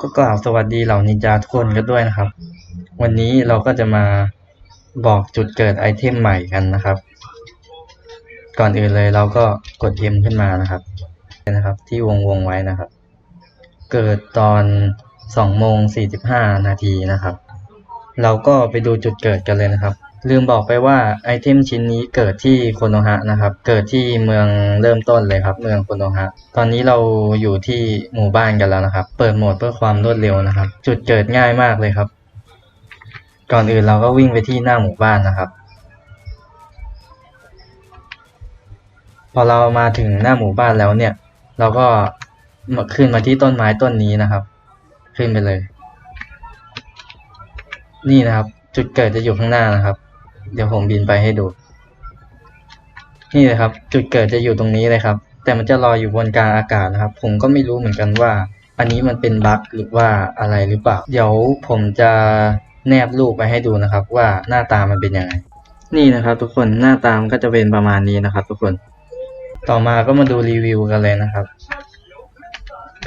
ก็กล่าวสวัสดีเหล่านินจาทุกคนกันด้วยนะครับ วันนี้เราก็จะมาบอกจุดเกิดไอเทมใหม่กันนะครับ ก่อนอื่นเลยเราก็กด M ขึ้นมานะครับนะครับ ที่วงวงไว้นะครับ เกิดตอน2โมง45นาทีนะครับ เราก็ไปดูจุดเกิดกันเลยนะครับ ลืมบอกไปว่าไอเทมชิ้นนี้เกิดที่โคโนฮะนะครับ เกิดที่เมืองเริ่มต้นเลยครับ เมืองโคโนฮะ ตอนนี้เราอยู่ที่หมู่บ้านกันแล้วนะครับ เปิดโหมดเพื่อความรวดเร็วนะครับ จุดเกิดง่ายมากเลยครับ ก่อนอื่นเราก็วิ่งไปที่หน้าหมู่บ้านนะครับ พอเรามาถึงหน้าหมู่บ้านแล้วเนี่ย เราก็ขึ้นมาที่ต้นไม้ต้นนี้นะครับ ขึ้นไปเลย นี่นะครับ จุดเกิดจะอยู่ข้างหน้านะครับ เดี๋ยวผมบินไปให้ดู นี่เลยครับ จุดเกิดจะอยู่ตรงนี้เลยครับ แต่มันจะลอยอยู่บนกลางอากาศนะครับ ผมก็ไม่รู้เหมือนกันว่า อันนี้มันเป็นบั๊กหรือว่าอะไรหรือเปล่า เดี๋ยวผมจะแนบรูปไปให้ดูนะครับ ว่าหน้าตามันเป็นยังไง นี่นะครับ ทุกคนหน้าตามนก็จะเป็นประมาณนี้นะครับ ทุกคน ต่อมาก็มาดูรีวิวกันเลยนะครับ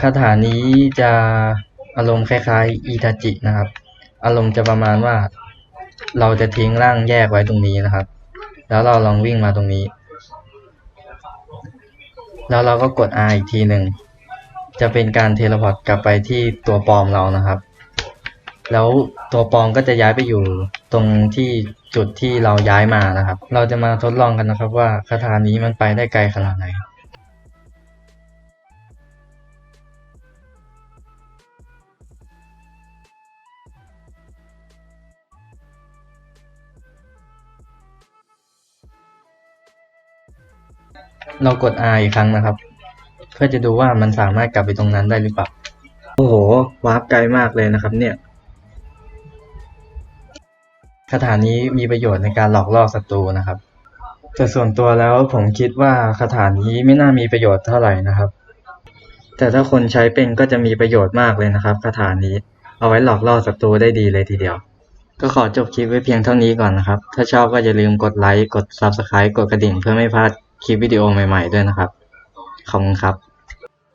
คาถานี้จะอารมณ์คล้ายๆอีทาจินะครับ อารมณ์จะประมาณว่า เราจะทิ้งร่างแยกไว้ตรงนี้นะครับ แล้วเราลองวิ่งมาตรงนี้ แล้วเราก็กด R อีกทีหนึ่ง จะเป็นการเทเลพอร์ตกลับไปที่ตัวปลอมเรานะครับ แล้วตัวปลอมก็จะย้ายไปอยู่ตรงที่จุดที่เราย้ายมานะครับ เราจะมาทดลองกันนะครับว่าคาถานี้มันไปได้ไกลขนาดไหน เรากด R อีกครั้งนะครับ เพื่อจะดูว่ามันสามารถกลับไปตรงนั้นได้หรือเปล่า โอ้โห วาร์ปไกลมากเลยนะครับเนี่ย คาถานี้มีประโยชน์ในการหลอกล่อศัตรูนะครับ แต่ส่วนตัวแล้วผมคิดว่าคาถานี้ไม่น่ามีประโยชน์เท่าไหร่นะครับ แต่ถ้าคนใช้เป็นก็จะมีประโยชน์มากเลยนะครับคาถานี้ เอาไว้หลอกล่อศัตรูได้ดีเลยทีเดียวก็ขอจบคลิปไว้เพียงเท่านี้ก่อนนะครับ ถ้าชอบก็อย่าลืมกดไลค์ กด Subscribe กดกระดิ่งเพื่อไม่พลาด คลิปวิดีโอใหม่ๆด้วยนะครับ ขอบคุณครับ